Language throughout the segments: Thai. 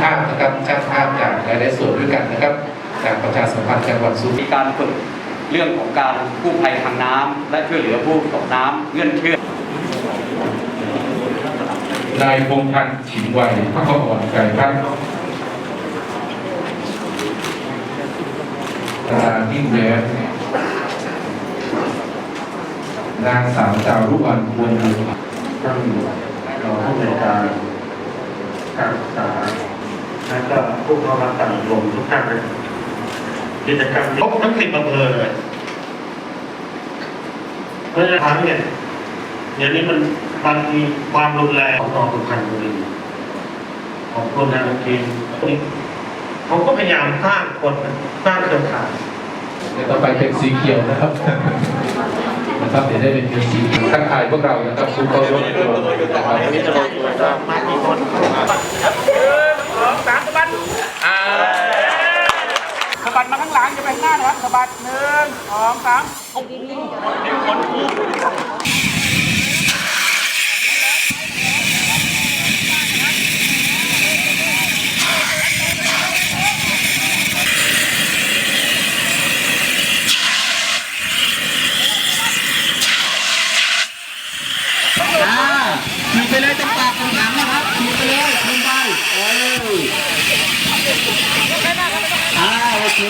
ภาพนะครับช่างภาพจากหลายๆส่วนด้วยกันนะครับจากประชาสัมพันธ์จังหวัดสุรินทร์มีการฝึกเรื่องของการกู้ภัยทางน้ำและช่วยเหลือผู้ตกน้ำเงื่อนเชื่อมนายพงษ์พันธ์ฉิมไวยพระขอ่อนไก่พัฒน์ประธานนิ่งแย้มนางสาวจารุวรรณวงศ์บุญท่านรองผู้อำนวยการการศึกษา และก็ผู้เข้ารับการอบรมทุกท่านเลยกิจกรรมครบทั้งสิบอำเภอเลยเพราะฉะนั้นเนี่ยเดี๋ยวนี้มันมันมีความรุนแรงของนองสุพรรณบุรีของคนทางทีมเขาก็พยายามสร้างคนสร้างเครือข่ายเดี๋ยวต่อไปเป็นสีเขียวนะครับนะครับเดี๋ยวได้เป็นสีเขียวทักทายพวกเรานะครับคุณเขายกตัวนะครับ สะบัดมาข้างหลังจะ ไปหน้านะครับสะบัดหนึ่งสองสามคนคู่เลยตรงปากตรงหางนะครับขี่ไปเลยลงไปเอออ่าโอเค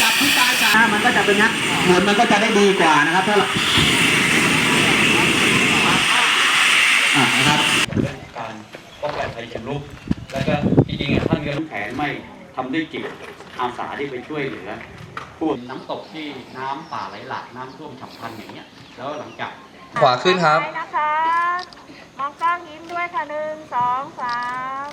จับที่ปลายสายมันก็ จะเป็นนักเหมือนมันก็จะได้ดีกว่านะครับถ้าเราอ่านะครับการป้องกันภัยชำรุดแล้วก็จริงๆอะท่านก็รู้แผนไม่ทำด้วยจิตอาสาที่ไปช่วยเหลือผู้น้ำตกที่น้ำป่าไหลหลากน้ำท่วมฉับพลันอย่างเงี้ยแล้วหลังจากขวาขึ้นครับไปนะคะมองกล้องยิ้มด้วยค่ะหนึ่งสองสาม